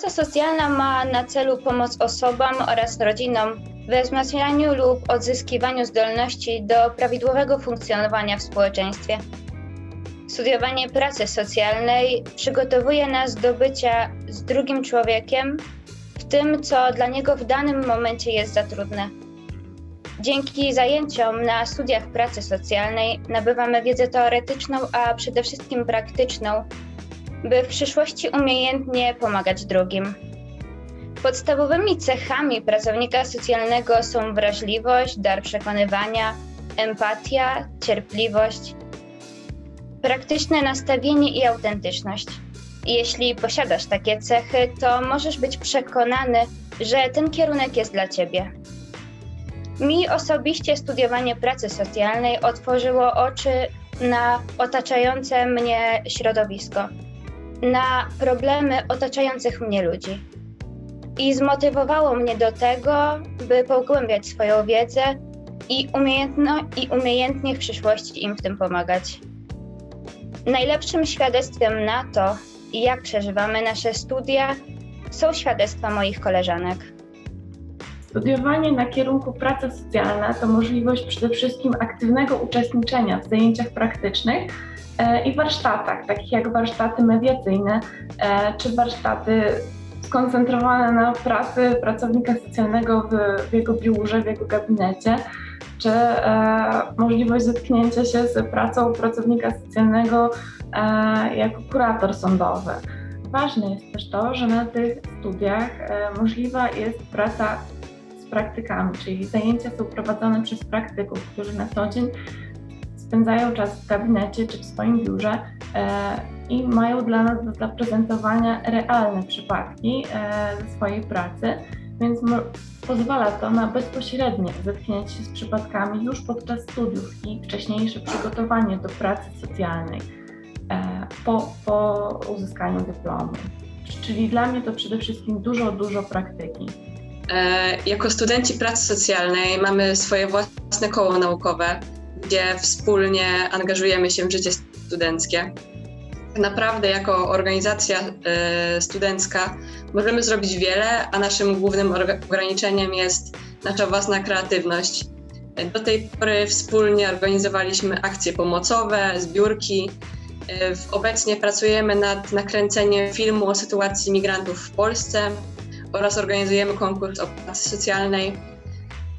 Praca socjalna ma na celu pomoc osobom oraz rodzinom we wzmacnianiu lub odzyskiwaniu zdolności do prawidłowego funkcjonowania w społeczeństwie. Studiowanie pracy socjalnej przygotowuje nas do bycia z drugim człowiekiem w tym, co dla niego w danym momencie jest za trudne. Dzięki zajęciom na studiach pracy socjalnej nabywamy wiedzę teoretyczną, a przede wszystkim praktyczną, by w przyszłości umiejętnie pomagać drugim. Podstawowymi cechami pracownika socjalnego są wrażliwość, dar przekonywania, empatia, cierpliwość, praktyczne nastawienie i autentyczność. Jeśli posiadasz takie cechy, to możesz być przekonany, że ten kierunek jest dla Ciebie. Mi osobiście studiowanie pracy socjalnej otworzyło oczy na otaczające mnie środowisko, na problemy otaczających mnie ludzi. I zmotywowało mnie do tego, by pogłębiać swoją wiedzę i, umiejętno, i umiejętnie w przyszłości im w tym pomagać. Najlepszym świadectwem na to, jak przeżywamy nasze studia, są świadectwa moich koleżanek. Studiowanie na kierunku praca socjalna to możliwość przede wszystkim aktywnego uczestniczenia w zajęciach praktycznych e, i warsztatach, takich jak warsztaty mediacyjne e, czy warsztaty skoncentrowane na pracy pracownika socjalnego w, w jego biurze, w jego gabinecie, czy e, możliwość zetknięcia się z pracą pracownika socjalnego jako kurator sądowy. Ważne jest też to, że na tych studiach możliwa jest praca praktykami, czyli zajęcia są prowadzone przez praktyków, którzy na co dzień spędzają czas w gabinecie czy w swoim biurze e, i mają dla nas do zaprezentowania realne przypadki e, ze swojej pracy, więc pozwala to na bezpośrednie zetknięcie się z przypadkami już podczas studiów i wcześniejsze przygotowanie do pracy socjalnej e, po, po uzyskaniu dyplomu. Czyli dla mnie to przede wszystkim dużo, dużo praktyki. E, Jako studenci pracy socjalnej mamy swoje własne koło naukowe, gdzie wspólnie angażujemy się w życie studenckie. Tak naprawdę, jako organizacja e, studencka możemy zrobić wiele, a naszym głównym ograniczeniem jest nasza własna kreatywność. E, Do tej pory wspólnie organizowaliśmy akcje pomocowe, zbiórki. Obecnie pracujemy nad nakręceniem filmu o sytuacji migrantów w Polsce oraz organizujemy konkurs o pracy socjalnej.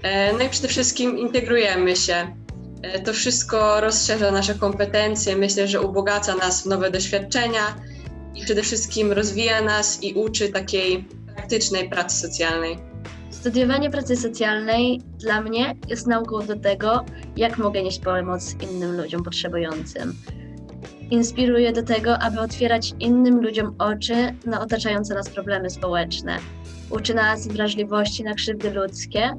E, No i przede wszystkim integrujemy się. E, To wszystko rozszerza nasze kompetencje, myślę, że ubogaca nas w nowe doświadczenia i przede wszystkim rozwija nas i uczy takiej praktycznej pracy socjalnej. Studiowanie pracy socjalnej dla mnie jest nauką do tego, jak mogę nieść pomoc innym ludziom potrzebującym. Inspiruje do tego, aby otwierać innym ludziom oczy na otaczające nas problemy społeczne. Uczy nas wrażliwości na krzywdy ludzkie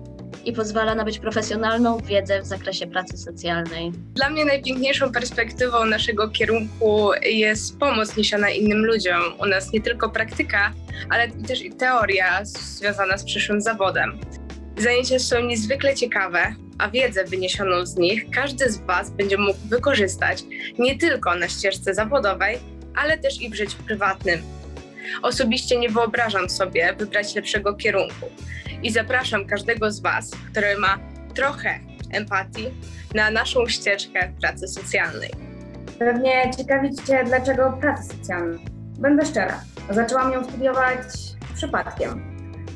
i pozwala nabyć profesjonalną wiedzę w zakresie pracy socjalnej. Dla mnie najpiękniejszą perspektywą naszego kierunku jest pomoc niesiona innym ludziom. U nas nie tylko praktyka, ale też i teoria związana z przyszłym zawodem. Zajęcia są niezwykle ciekawe, a wiedzę wyniesioną z nich każdy z Was będzie mógł wykorzystać nie tylko na ścieżce zawodowej, ale też i w życiu prywatnym. Osobiście nie wyobrażam sobie wybrać lepszego kierunku i zapraszam każdego z Was, który ma trochę empatii, na naszą ścieżkę pracy socjalnej. Pewnie ciekawi Cię, dlaczego praca socjalna. Będę szczera, zaczęłam ją studiować przypadkiem,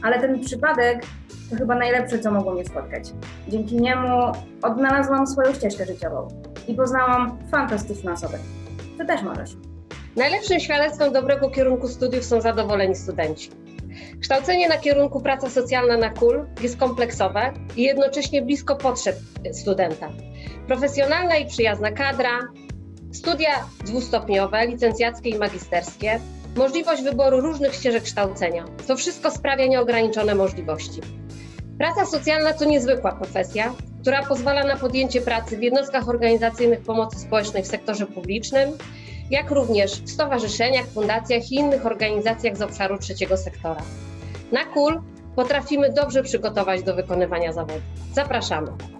ale ten przypadek to chyba najlepsze, co mogło mnie spotkać. Dzięki niemu odnalazłam swoją ścieżkę życiową i poznałam fantastyczne osoby. Ty też możesz. Najlepszym świadectwem dobrego kierunku studiów są zadowoleni studenci. Kształcenie na kierunku praca socjalna na KUL jest kompleksowe i jednocześnie blisko potrzeb studenta. Profesjonalna i przyjazna kadra, studia dwustopniowe, licencjackie i magisterskie, możliwość wyboru różnych ścieżek kształcenia. To wszystko sprawia nieograniczone możliwości. Praca socjalna to niezwykła profesja, która pozwala na podjęcie pracy w jednostkach organizacyjnych pomocy społecznej w sektorze publicznym, jak również w stowarzyszeniach, fundacjach i innych organizacjach z obszaru trzeciego sektora. Na KUL potrafimy dobrze przygotować do wykonywania zawodu. Zapraszamy.